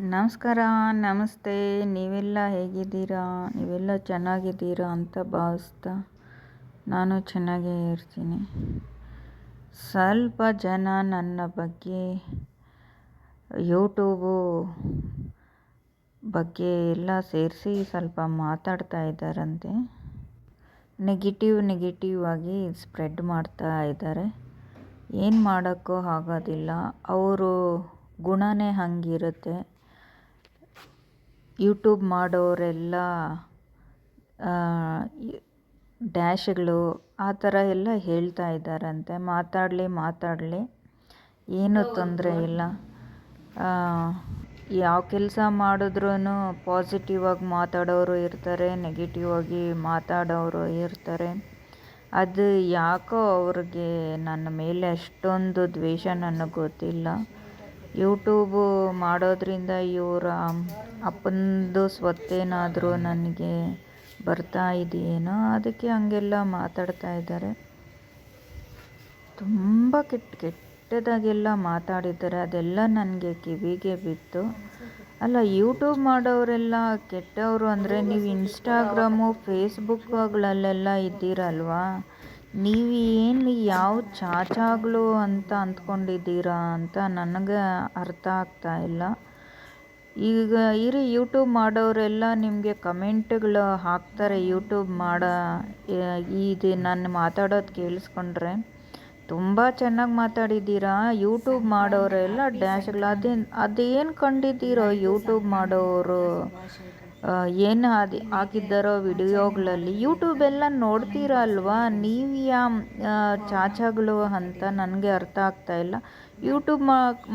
ನಮಸ್ಕಾರ, ನಮಸ್ತೆ. ನೀವೆಲ್ಲ ಹೇಗಿದ್ದೀರಾ? ನೀವೆಲ್ಲ ಚೆನ್ನಾಗಿದ್ದೀರಾ ಅಂತ ಭಾವಿಸ್ತಾ ನಾನು ಚೆನ್ನಾಗೇ ಇರ್ತೀನಿ. ಸ್ವಲ್ಪ ಜನ ನನ್ನ ಬಗ್ಗೆ ಯೂಟ್ಯೂಬು ಬಗ್ಗೆ ಎಲ್ಲ ಸೇರಿಸಿ ಸ್ವಲ್ಪ ಮಾತಾಡ್ತಾ ಇದ್ದಾರಂತೆ. ನೆಗೆಟಿವ್ ನೆಗೆಟಿವ್ ಆಗಿ ಸ್ಪ್ರೆಡ್ ಮಾಡ್ತಾ ಇದ್ದಾರೆ. ಏನು ಮಾಡೋಕ್ಕೂ ಆಗೋದಿಲ್ಲ. ಅವರು ಗುಣನೇ ಹಾಗಿರುತ್ತೆ. ಯೂಟ್ಯೂಬ್ ಮಾಡೋರೆಲ್ಲ ಡ್ಯಾಶ್ಗಳು ಆ ಥರ ಎಲ್ಲ ಹೇಳ್ತಾ ಇದ್ದಾರಂತೆ. ಮಾತಾಡಲಿ ಮಾತಾಡಲಿ. ಏನೂ ತೊಂದರೆ ಇಲ್ಲ. ಯಾವ ಕೆಲಸ ಮಾಡಿದ್ರೂ ಪಾಸಿಟಿವ್ ಆಗಿ ಮಾತಾಡೋರು ಇರ್ತಾರೆ ನೆಗೆಟಿವ್ ಆಗಿ ಮಾತಾಡೋರು ಇರ್ತಾರೆ. ಅದು ಯಾಕೋ ಅವ್ರಿಗೆ ನನ್ನ ಮೇಲೆ ಅಷ್ಟೊಂದು ದ್ವೇಷ ನನಗೆ ಗೊತ್ತಿಲ್ಲ. ಯೂಟ್ಯೂಬು ಮಾಡೋದರಿಂದ ಇವರ ಅಪ್ಪಂದು ಸ್ವತ್ತೇನಾದರೂ ನನಗೆ ಬರ್ತಾ ಇದೆಯೇನೋ ಅದಕ್ಕೆ ಹಂಗೆಲ್ಲ ಮಾತಾಡ್ತಾ ಇದ್ದಾರೆ. ತುಂಬ ಕೆಟ್ಟ ಕೆಟ್ಟದಾಗೆಲ್ಲ ಮಾತಾಡಿದ್ದಾರೆ. ಅದೆಲ್ಲ ನನಗೆ ಕಿವಿಗೆ ಬಿತ್ತು. ಅಲ್ಲ ಯೂಟ್ಯೂಬ್ ಮಾಡೋರೆಲ್ಲ ಕೆಟ್ಟವರು ಅಂದರೆ ನೀವು ಇನ್ಸ್ಟಾಗ್ರಾಮು ಫೇಸ್ಬುಕ್ಗಳಲ್ಲೆಲ್ಲ ಇದ್ದೀರಲ್ವಾ? ನೀವು ಏನು ಯಾವ ಚಾಚಾಗಳು ಅಂತ ಅಂದ್ಕೊಂಡಿದ್ದೀರಾ ಅಂತ ನನಗೆ ಅರ್ಥ ಆಗ್ತಾ ಇಲ್ಲ. ಈಗ ಇರಿ ಯೂಟ್ಯೂಬ್ ಮಾಡೋರೆಲ್ಲ ನಿಮಗೆ ಕಮೆಂಟ್ಗಳು ಹಾಕ್ತಾರೆ ಯೂಟ್ಯೂಬ್ ಮಾಡೋ ಇದು ನಾನು ಮಾತಾಡೋದು ಕೇಳಿಸ್ಕೊಂಡ್ರೆ. ತುಂಬ ಚೆನ್ನಾಗಿ ಮಾತಾಡಿದ್ದೀರಾ. ಯೂಟ್ಯೂಬ್ ಮಾಡೋರೆಲ್ಲ ಡ್ಯಾಶ್ಗಳು, ಅದೇನು ಅದೇನು ಕಂಡಿದ್ದೀರೋ ಯೂಟ್ಯೂಬ್ ಮಾಡೋರು. ಏನು ಅದು ಹಾಕಿದ್ದಾರೋ ವಿಡಿಯೋಗಳಲ್ಲಿ ಯೂಟ್ಯೂಬೆಲ್ಲ ನೋಡ್ತೀರಾ ಅಲ್ವಾ ನೀವು ಯಾ ಚಾಚಾಗಳು ಅಂತ ನನಗೆ ಅರ್ಥ ಆಗ್ತಾ ಇಲ್ಲ. ಯೂಟ್ಯೂಬ್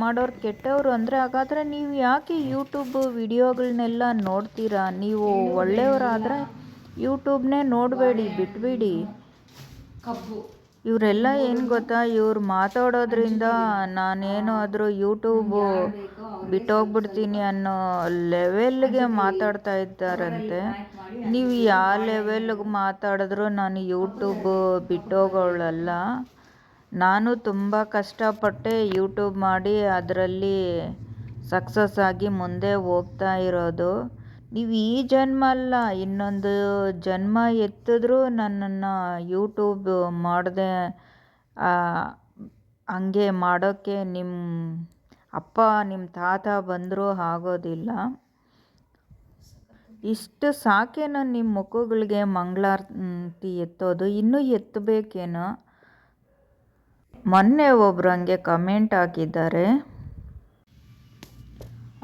ಮಾಡೋರು ಕೆಟ್ಟವರು ಅಂದರೆ ಹಾಗಾದರೆ ನೀವು ಯಾಕೆ ಯೂಟ್ಯೂಬ್ ವಿಡಿಯೋಗಳನ್ನೆಲ್ಲ ನೋಡ್ತೀರಾ? ನೀವು ಒಳ್ಳೆಯವರಾದರೆ ಯೂಟ್ಯೂಬ್ನೇ ನೋಡಬೇಡಿ, ಬಿಟ್ಬಿಡಿ. ಕಬ್ಬು. ಇವರೆಲ್ಲ ಏನು ಗೊತ್ತಾ ಇವ್ರು ಮಾತಾಡೋದ್ರಿಂದ ನಾನೇನಾದರೂ ಯೂಟ್ಯೂಬು ಬಿಟ್ಟೋಗ್ಬಿಡ್ತೀನಿ ಅನ್ನೋ ಲೆವೆಲ್ಗೆ ಮಾತಾಡ್ತಾ ಇದ್ದಾರಂತೆ. ನೀವು ಯಾವ ಲೆವೆಲ್ಗೆ ಮಾತಾಡಿದ್ರು ನಾನು ಯೂಟ್ಯೂಬ್ ಬಿಟ್ಟೋಗೋಳಲ್ಲ ನಾನು ತುಂಬ ಕಷ್ಟಪಟ್ಟೆ ಯೂಟ್ಯೂಬ್ ಮಾಡಿ ಅದರಲ್ಲಿ ಸಕ್ಸಸ್ ಆಗಿ ಮುಂದೆ ಹೋಗ್ತಾ ಇರೋದು. ನೀವು ಈ ಜನ್ಮ ಅಲ್ಲ, ಇನ್ನೊಂದು ಜನ್ಮ ಎತ್ತಿದ್ರೂ ನನ್ನನ್ನು ಯೂಟ್ಯೂಬ್ ಮಾಡದೆ ಹಂಗೆ ಮಾಡೋಕ್ಕೆ ನಿಮ್ಮ ಅಪ್ಪ ನಿಮ್ಮ ತಾತ ಬಂದರೂ ಆಗೋದಿಲ್ಲ. ಇಷ್ಟು ಸಾಕೇನೋ ನಿಮ್ಮ ಮುಖಗಳಿಗೆ ಮಂಗಳಾರತಿ ಎತ್ತೋದು, ಇನ್ನೂ ಎತ್ತಬೇಕೇನೋ? ಮೊನ್ನೆ ಒಬ್ರು ಹಂಗೆ ಕಮೆಂಟ್ ಹಾಕಿದ್ದಾರೆ.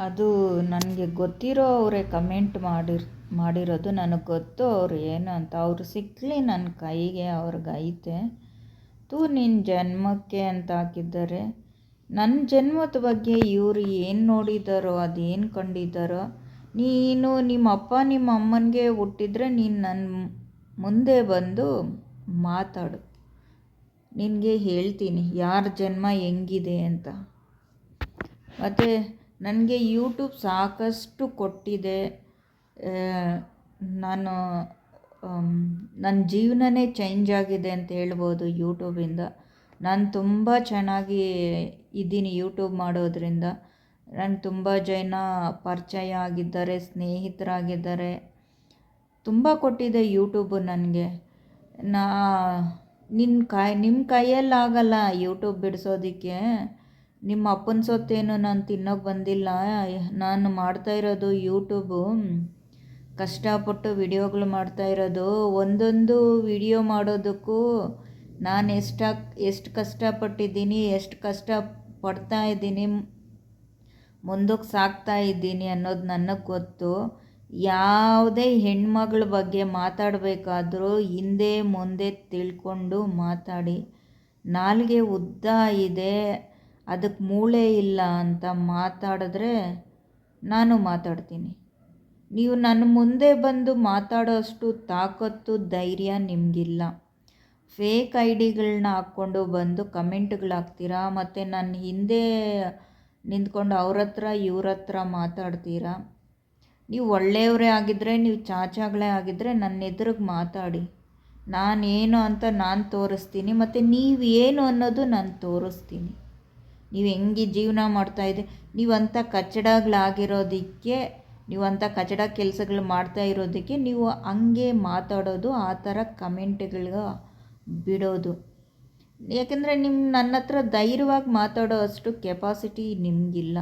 ಅದು ನನಗೆ ಗೊತ್ತಿರೋ ಅವರೇ ಕಮೆಂಟ್ ಮಾಡಿರ್, ಮಾಡಿರೋದು ನನಗೆ ಗೊತ್ತು, ಅವ್ರು ಏನು ಅಂತ. ಅವರು ಸಿಕ್ಕಲಿ ನನ್ನ ಕೈಗೆ ಅವ್ರಿಗೈತೆ ತೂ ನಿನ್ನ ಜನ್ಮಕ್ಕೆ ಅಂತ ಹಾಕಿದ್ದಾರೆ. ನನ್ನ ಜನ್ಮದ ಬಗ್ಗೆ ಇವರು ಏನು ನೋಡಿದ್ದಾರೋ ಅದೇನು ಕಂಡಿದ್ದಾರೋ ನೀನು ನಿಮ್ಮ ಅಪ್ಪ ನಿಮ್ಮ ಅಮ್ಮನಿಗೆ ಹುಟ್ಟಿದ್ರೆ ನೀನು ನನ್ನ ಮುಂದೆ ಬಂದು ಮಾತಾಡು. ನಿನಗೆ ಹೇಳ್ತೀನಿ, ಯಾರ ಜನ್ಮ ಹೆಂಗಿದೆ ಅಂತ. ಮತ್ತು ನನಗೆ ಯೂಟ್ಯೂಬ್ ಸಾಕಷ್ಟು ಕೊಟ್ಟಿದೆ. ನಾನು ನನ್ನ ಜೀವನನೇ ಚೇಂಜ್ ಆಗಿದೆ ಅಂತ ಹೇಳ್ಬೋದು ಯೂಟ್ಯೂಬಿಂದ. ನಾನು ತುಂಬ ಚೆನ್ನಾಗಿ ಇದ್ದೀನಿ ಯೂಟ್ಯೂಬ್ ಮಾಡೋದರಿಂದ. ನಾನು ತುಂಬ ಜನ ಪರಿಚಯ ಆಗಿದ್ದಾರೆ, ಸ್ನೇಹಿತರಾಗಿದ್ದಾರೆ. ತುಂಬ ಕೊಟ್ಟಿದೆ ಯೂಟ್ಯೂಬು ನನಗೆ. ನಾ, ನಿನ್ನ ಕೈ, ನಿಮ್ಮ ಕೈಯಲ್ಲಾಗಲ್ಲ ಯೂಟ್ಯೂಬ್ ಬಿಡಿಸೋದಕ್ಕೆ. ನಿಮ್ಮ ಅಪ್ಪನ ಸೊತ್ತೇನು ನಾನು ತಿನ್ನೋಕೆ ಬಂದಿಲ್ಲ. ನಾನು ಮಾಡ್ತಾ ಇರೋದು ಯೂಟ್ಯೂಬು ಕಷ್ಟಪಟ್ಟು ವಿಡಿಯೋಗಳು ಮಾಡ್ತಾ ಇರೋದು. ಒಂದೊಂದು ವಿಡಿಯೋ ಮಾಡೋದಕ್ಕೂ ನಾನು ಎಷ್ಟಾಗಿ ಎಷ್ಟು ಕಷ್ಟಪಟ್ಟಿದ್ದೀನಿ, ಎಷ್ಟು ಕಷ್ಟ ಪಡ್ತಾ ಇದ್ದೀನಿ ಮುಂದಕ್ಕೆ ಸಾಕ್ತಾ ಇದ್ದೀನಿ ಅನ್ನೋದು ನನಗೆ ಗೊತ್ತು. ಯಾವುದೇ ಹೆಣ್ಮಗಳ ಬಗ್ಗೆ ಮಾತಾಡಬೇಕಾದ್ರೂ ಹಿಂದೆ ಮುಂದೆ ತಿಳ್ಕೊಂಡು ಮಾತಾಡಿ. ನಾಲ್ಗೆ ಉದ್ದ ಇದೆ. ಅದಕ್ಕೆ ಮೂಳೆ ಇಲ್ಲ ಅಂತ ಮಾತಾಡಿದ್ರೆ ನಾನು ಮಾತಾಡ್ತೀನಿ. ನೀವು ನನ್ನ ಮುಂದೆ ಬಂದು ಮಾತಾಡೋ ಅಷ್ಟು ತಾಕತ್ತು, ಧೈರ್ಯ ನಿಮಗಿಲ್ಲ. ಫೇಕ್ ಐ ಡಿಗಳನ್ನ ಹಾಕ್ಕೊಂಡು ಬಂದು ಕಮೆಂಟ್ಗಳಾಗ್ತೀರಾ ಮತ್ತು ನನ್ನ ಹಿಂದೆ ನಿಂತ್ಕೊಂಡು ಅವ್ರ ಹತ್ರ ಇವ್ರ ಹತ್ರ ಮಾತಾಡ್ತೀರಾ? ನೀವು ಒಳ್ಳೆಯವರೇ ಆಗಿದ್ದರೆ ನೀವು ಚಾಚಾಗಳೇ ಆಗಿದ್ದರೆ ನನ್ನ ಎದುರಿಗೆ ಮಾತಾಡಿ. ನಾನೇನು ಅಂತ ನಾನು ತೋರಿಸ್ತೀನಿ, ಮತ್ತು ನೀವು ಏನು ಅನ್ನೋದು ನಾನು ತೋರಿಸ್ತೀನಿ. ನೀವು ಹೆಂಗೆ ಜೀವನ ಮಾಡ್ತಾಯಿದ್ದೆ ನೀವಂಥ ಕಚ್ಚಡಗಳಾಗಿರೋದಕ್ಕೆ ನೀವಂಥ ಕಚಡ ಕೆಲಸಗಳು ಮಾಡ್ತಾ ಇರೋದಕ್ಕೆ ನೀವು ಹಂಗೆ ಮಾತಾಡೋದು, ಆ ಥರ ಕಮೆಂಟ್ಗಳು ಬಿಡೋದು. ಯಾಕೆಂದರೆ ನಿಮ್ಮ ನನ್ನ ಹತ್ರ ಧೈರ್ಯವಾಗಿ ಮಾತಾಡೋ ಅಷ್ಟು ಕೆಪಾಸಿಟಿ ನಿಮಗಿಲ್ಲ.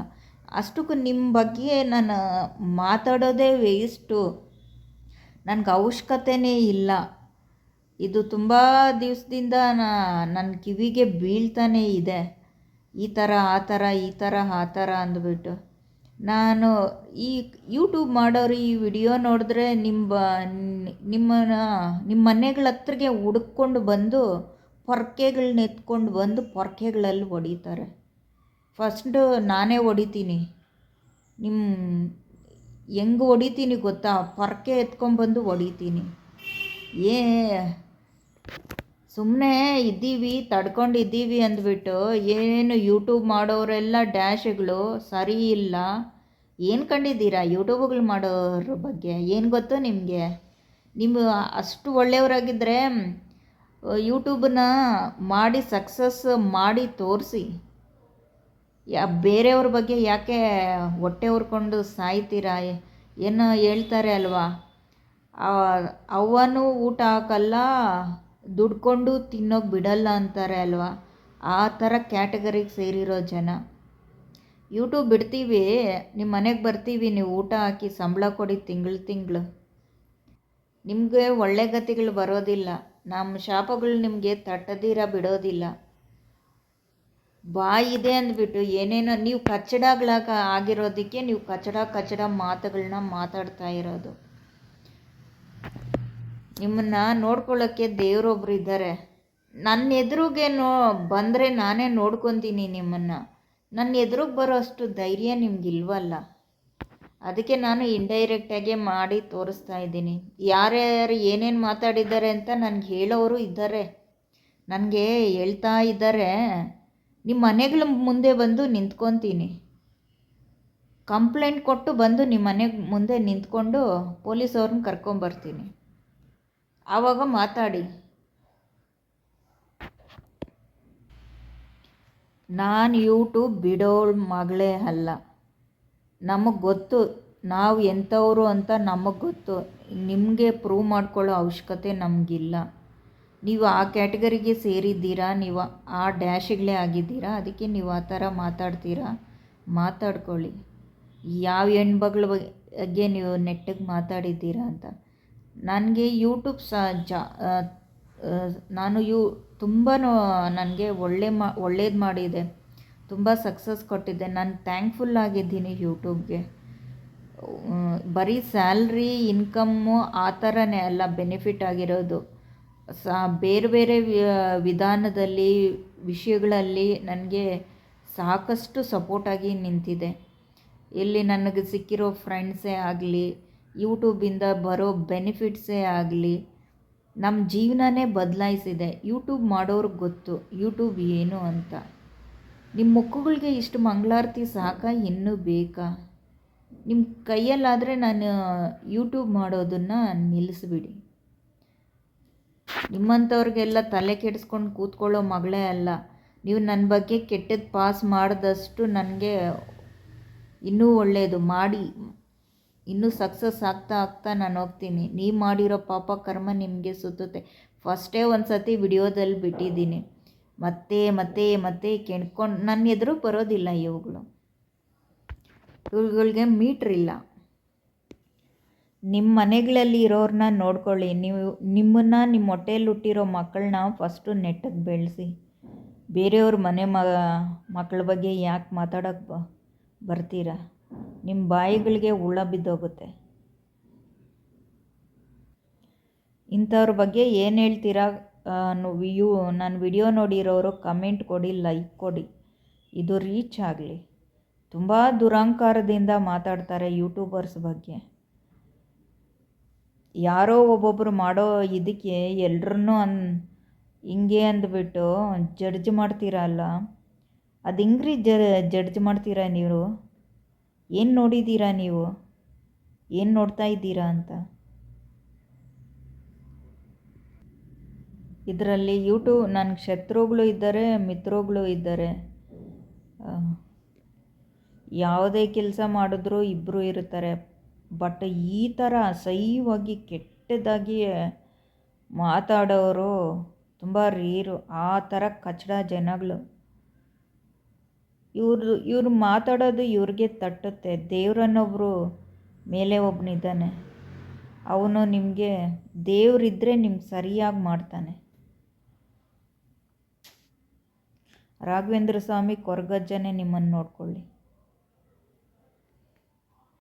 ಅಷ್ಟಕ್ಕೂ ನಿಮ್ಮ ಬಗ್ಗೆ ನಾನು ಮಾತಾಡೋದೇ ವೇಸ್ಟು. ನನಗೆ ಅವಶ್ಯಕತೆನೇ ಇಲ್ಲ. ಇದು ತುಂಬ ದಿವಸದಿಂದ ನನ್ನ ಕಿವಿಗೆ ಬೀಳ್ತಾನೇ ಇದೆ. ಈ ಥರ, ಆ ಥರ, ಈ ಥರ, ಆ ಥರ ಅಂದ್ಬಿಟ್ಟು. ನಾನು ಈ ಯೂಟ್ಯೂಬ್ ಮಾಡೋರು ಈ ವಿಡಿಯೋ ನೋಡಿದ್ರೆ ನಿಮ್ಮ, ನಿಮ್ಮನ್ನ, ನಿಮ್ಮ ಮನೆಗಳ ಹತ್ರಗೆ ಹುಡುಕೊಂಡು ಬಂದು ಪೊರ್ಕೆಗಳನ್ನ ಎತ್ಕೊಂಡು ಬಂದು ಪೊರ್ಕೆಗಳಲ್ಲಿ ಹೊಡಿತಾರೆ. ಫಸ್ಟು ನಾನೇ ಹೊಡಿತೀನಿ. ನಿಮ್ಮ ಹೆಂಗೆ ಹೊಡಿತೀನಿ ಗೊತ್ತಾ? ಪೊರ್ಕೆ ಎತ್ಕೊಂಡ್ಬಂದು ಹೊಡಿತೀನಿ. ಏ ಸುಮ್ಮನೆ ಇದ್ದೀವಿ, ತಡ್ಕೊಂಡಿದ್ದೀವಿ ಅಂದ್ಬಿಟ್ಟು ಏನು ಯೂಟ್ಯೂಬ್ ಮಾಡೋರೆಲ್ಲ ಡ್ಯಾಶ್ಗಳು ಸರಿ ಇಲ್ಲ. ಏನು ಕಂಡಿದ್ದೀರಾ ಯೂಟ್ಯೂಬ್ಗಳು ಮಾಡೋರ ಬಗ್ಗೆ? ಏನು ಗೊತ್ತು ನಿಮಗೆ? ನಿಮ್ಮ ಅಷ್ಟು ಒಳ್ಳೆಯವರಾಗಿದ್ದರೆ ಯೂಟ್ಯೂಬನ್ನ ಮಾಡಿ ಸಕ್ಸಸ್ ಮಾಡಿ ತೋರಿಸಿ. ಯಾ, ಬೇರೆಯವ್ರ ಬಗ್ಗೆ ಯಾಕೆ ಹೊಟ್ಟೆ ಉರ್ಕೊಂಡು ಸಾಯ್ತೀರಾ? ಏನು ಹೇಳ್ತಾರೆ ಅಲ್ವಾ? ಅವನು ಊಟ ಹಾಕಲ್ಲ ದುಡ್ಕೊಂಡು ತಿನ್ನೋಕೆ ಬಿಡಲ್ಲ ಅಂತಾರೆ ಅಲ್ವಾ? ಆ ಥರ ಕ್ಯಾಟಗರಿಗೆ ಸೇರಿರೋ ಜನ. ಯೂಟ್ಯೂಬ್ ಬಿಡ್ತೀವಿ ನಿಮ್ಮ ಮನೆಗೆ ಬರ್ತೀವಿ, ನೀವು ಊಟ ಹಾಕಿ ಸಂಬಳ ಕೊಡಿ ತಿಂಗಳು ತಿಂಗಳು. ನಿಮಗೆ ಒಳ್ಳೆ ಗತಿಗಳು ಬರೋದಿಲ್ಲ. ನಮ್ಮ ಶಾಪಗಳು ನಿಮಗೆ ತಟ್ಟದಿರ ಬಿಡೋದಿಲ್ಲ. ಬಾಯಿದೆ ಅಂದ್ಬಿಟ್ಟು ಏನೇನೋ, ನೀವು ಕಚ್ಚಡಗಳಾಗ ಆಗಿರೋದಕ್ಕೆ ನೀವು ಕಚ್ಚಡ ಕಚ್ಚಡ ಮಾತುಗಳನ್ನ ಮಾತಾಡ್ತಾ ಇರೋದು. ನಿಮ್ಮನ್ನು ನೋಡ್ಕೊಳ್ಳೋಕ್ಕೆ ದೇವರೊಬ್ಬರು ಇದ್ದಾರೆ. ನನ್ನ ಎದುರಿಗೆ ನೋ ಬಂದರೆ ನಾನೇ ನೋಡ್ಕೊತೀನಿ ನಿಮ್ಮನ್ನು. ನನ್ನ ಎದುರಿಗೆ ಬರೋ ಅಷ್ಟು ಧೈರ್ಯ ನಿಮಗಿಲ್ವಲ್ಲ? ಅದಕ್ಕೆ ನಾನು ಇಂಡೈರೆಕ್ಟಾಗೆ ಮಾಡಿ ತೋರಿಸ್ತಾ ಇದ್ದೀನಿ. ಯಾರ್ಯಾರು ಏನೇನು ಮಾತಾಡಿದ್ದಾರೆ ಅಂತ ನನಗೆ ಹೇಳೋರು ಇದ್ದಾರೆ. ನನಗೆ ಹೇಳ್ತಾ ಇದ್ದಾರೆ. ನಿಮ್ಮ ಮನೆಗಳ ಮುಂದೆ ಬಂದು ನಿಂತ್ಕೊತೀನಿ. ಕಂಪ್ಲೇಂಟ್ ಕೊಟ್ಟು ಬಂದು ನಿಮ್ಮ ಮನೆ ಮುಂದೆ ನಿಂತ್ಕೊಂಡು ಪೊಲೀಸವ್ರನ್ನ ಕರ್ಕೊಂಬರ್ತೀನಿ. ಆವಾಗ ಮಾತಾಡಿ. ನಾನು ಯೂಟ್ಯೂಬ್ ಬಿಡೋ ಮಗಳೇ ಅಲ್ಲ. ನಮಗೆ ಗೊತ್ತು, ನಾವು ಎಂಥವರು ಅಂತ ನಮಗೆ ಗೊತ್ತು. ನಿಮಗೆ ಪ್ರೂವ್ ಮಾಡ್ಕೊಳ್ಳೋ ಅವಶ್ಯಕತೆ ನಮಗಿಲ್ಲ. ನೀವು ಆ ಕ್ಯಾಟಗರಿಗೆ ಸೇರಿದ್ದೀರಾ, ನೀವು ಆ ಡ್ಯಾಶ್ಗಳೇ ಆಗಿದ್ದೀರಾ, ಅದಕ್ಕೆ ನೀವು ಆ ಥರ ಮಾತಾಡ್ತೀರಾ? ಮಾತಾಡ್ಕೊಳ್ಳಿ. ಯಾವ ಹೆಣ್ಮಗಳ ಬಗ್ಗೆ ನೀವು ನೆಟ್ಟಗೆ ಮಾತಾಡಿದ್ದೀರಾ ಅಂತ. ನನಗೆ ಯೂಟ್ಯೂಬ್ ಸ ಜಾ ನಾನು ಯು ತುಂಬ ನನಗೆ ಒಳ್ಳೆ ಮಾ, ಒಳ್ಳೇದು ಮಾಡಿದೆ. ತುಂಬ ಸಕ್ಸಸ್ ಕೊಟ್ಟಿದ್ದೆ. ನಾನು ಥ್ಯಾಂಕ್ಫುಲ್ ಆಗಿದ್ದೀನಿ ಯೂಟ್ಯೂಬ್ಗೆ. ಬರೀ ಸ್ಯಾಲ್ರಿ ಇನ್ಕಮ್ಮು ಆ ಥರನೇ ಅಲ್ಲ ಬೆನಿಫಿಟ್ ಆಗಿರೋದು. ಸಾ, ಬೇರೆ ಬೇರೆ ವಿಧಾನದಲ್ಲಿ, ವಿಷಯಗಳಲ್ಲಿ ನನಗೆ ಸಾಕಷ್ಟು ಸಪೋರ್ಟಾಗಿ ನಿಂತಿದೆ. ಇಲ್ಲಿ ನನಗೆ ಸಿಕ್ಕಿರೋ ಫ್ರೆಂಡ್ಸೇ ಆಗಲಿ ಯೂಟ್ಯೂಬಿಂದ ಬರೋ ಬೆನಿಫಿಟ್ಸೇ ಆಗಲಿ ನಮ್ಮ ಜೀವನನೇ ಬದಲಾಯಿಸಿದೆ. ಯೂಟ್ಯೂಬ್ ಮಾಡೋರ್ಗೆ ಗೊತ್ತು, ಯೂಟ್ಯೂಬ್ ಏನು ಅಂತ. ನಿಮ್ಮ ಮುಖಗಳಿಗೆ ಇಷ್ಟು ಮಂಗಳಾರತಿ ಸಾಕ, ಇನ್ನೂ ಬೇಕಾ? ನಿಮ್ಮ ಕೈಯಲ್ಲಾದರೆ ನಾನು ಯೂಟ್ಯೂಬ್ ಮಾಡೋದನ್ನು ನಿಲ್ಲಿಸ್ಬಿಡಿ ನಿಮ್ಮಂಥವ್ರಿಗೆಲ್ಲ ತಲೆ ಕೆಡಿಸ್ಕೊಂಡು ಕೂತ್ಕೊಳ್ಳೋ ಮಗಳೇ ಅಲ್ಲ. ನೀವು ನನ್ನ ಬಗ್ಗೆ ಕೆಟ್ಟದ್ದು ಪಾಸ್ ಮಾಡಿದಷ್ಟು ನನಗೆ ಇನ್ನೂ ಒಳ್ಳೆಯದು ಮಾಡಿ ಇನ್ನೂ ಸಕ್ಸಸ್ ಆಗ್ತಾ ಆಗ್ತಾ ನಾನು ಹೋಗ್ತೀನಿ. ನೀವು ಮಾಡಿರೋ ಪಾಪ ಕರ್ಮ ನಿಮಗೆ ಸುತ್ತುತ್ತೆ. ಫಸ್ಟೇ ಒಂದು ಸತಿ ವಿಡಿಯೋದಲ್ಲಿ ಬಿಟ್ಟಿದ್ದೀನಿ. ಮತ್ತೆ ಮತ್ತೆ ಮತ್ತೆ ಕೆಣ್ಕೊಂಡು ನನ್ನ ಎದುರು ಬರೋದಿಲ್ಲ ಇವುಗಳು. ಇವುಗಳಿಗೆ ಮೀಟ್ರ್ ಇಲ್ಲ. ನಿಮ್ಮ ಮನೆಗಳಲ್ಲಿ ಇರೋರನ್ನ ನೋಡ್ಕೊಳ್ಳಿ. ನೀವು, ನಿಮ್ಮನ್ನು ನಿಮ್ಮ ಹೊಟ್ಟೆಯಲ್ಲಿ ಹುಟ್ಟಿರೋ ಮಕ್ಕಳನ್ನ ಫಸ್ಟು ನೆಟ್ಟಗೆ ಬೆಳೆಸಿ. ಬೇರೆಯವ್ರ ಮನೆ ಮಕ್ಕಳ ಬಗ್ಗೆ ಯಾಕೆ ಮಾತಾಡೋಕ್ಕೆ ಬರ್ತೀರಾ? ನಿಮ್ಮ ಬಾಯಿಗಳಿಗೆ ಹುಳ ಬಿದ್ದೋಗುತ್ತೆ. ಇಂಥವ್ರ ಬಗ್ಗೆ ಏನು ಹೇಳ್ತೀರಾ? ವ್ಯೂ ನನ್ನ ವಿಡಿಯೋ ನೋಡಿರೋರು ಕಮೆಂಟ್ ಕೊಡಿ, ಲೈಕ್ ಕೊಡಿ. ಇದು ರೀಚ್ ಆಗಲಿ. ತುಂಬ ದುರಹಂಕಾರದಿಂದ ಮಾತಾಡ್ತಾರೆ ಯೂಟ್ಯೂಬರ್ಸ್ ಬಗ್ಗೆ. ಯಾರೋ ಒಬ್ಬೊಬ್ಬರು ಮಾಡೋ ಇದಕ್ಕೆ ಎಲ್ರನ್ನೂ ಅನ್, ಹಿಂಗೆ ಅಂದ್ಬಿಟ್ಟು ಜಡ್ಜ್ ಮಾಡ್ತೀರಲ್ಲ? ಅದು ಹಿಂಗ್ರಿ ಜಡ್ಜ್ ಮಾಡ್ತೀರಾ ನೀವು? ಏನು ನೋಡಿದ್ದೀರಾ ನೀವು? ಏನು ನೋಡ್ತಾ ಇದ್ದೀರಾ ಅಂತ? ಇದರಲ್ಲಿ ಯೂಟ್ಯೂಬ್ ನನ್ನ ಶತ್ರುಗಳು ಇದ್ದಾರೆ ಮಿತ್ರಗಳು ಇದ್ದಾರೆ. ಯಾವುದೇ ಕೆಲಸ ಮಾಡಿದ್ರೂ ಇಬ್ಬರು ಇರ್ತಾರೆ. ಬಟ್ ಈ ಥರ ಅಸಹ್ಯವಾಗಿ ಕೆಟ್ಟದಾಗಿ ಮಾತಾಡೋರು ತುಂಬ ರೀರು ಆ ಥರ ಕಚಡ ಜನಗಳು. ಇವ್ರು ಇವ್ರು ಮಾತಾಡೋದು ಇವ್ರಿಗೆ ತಟ್ಟುತ್ತೆ. ದೇವ್ರನ್ನೊಬ್ಬರು ಮೇಲೆ ಒಬ್ಬನಿದ್ದಾನೆ ಅವನು ನಿಮಗೆ ದೇವರಿದ್ದರೆ ನಿಮ್ಗೆ ಸರಿಯಾಗಿ ಮಾಡ್ತಾನೆ. ರಾಘವೇಂದ್ರ ಸ್ವಾಮಿ ಕೊರಗಜ್ಜನೇ ನಿಮ್ಮನ್ನು ನೋಡ್ಕೊಳ್ಳಿ.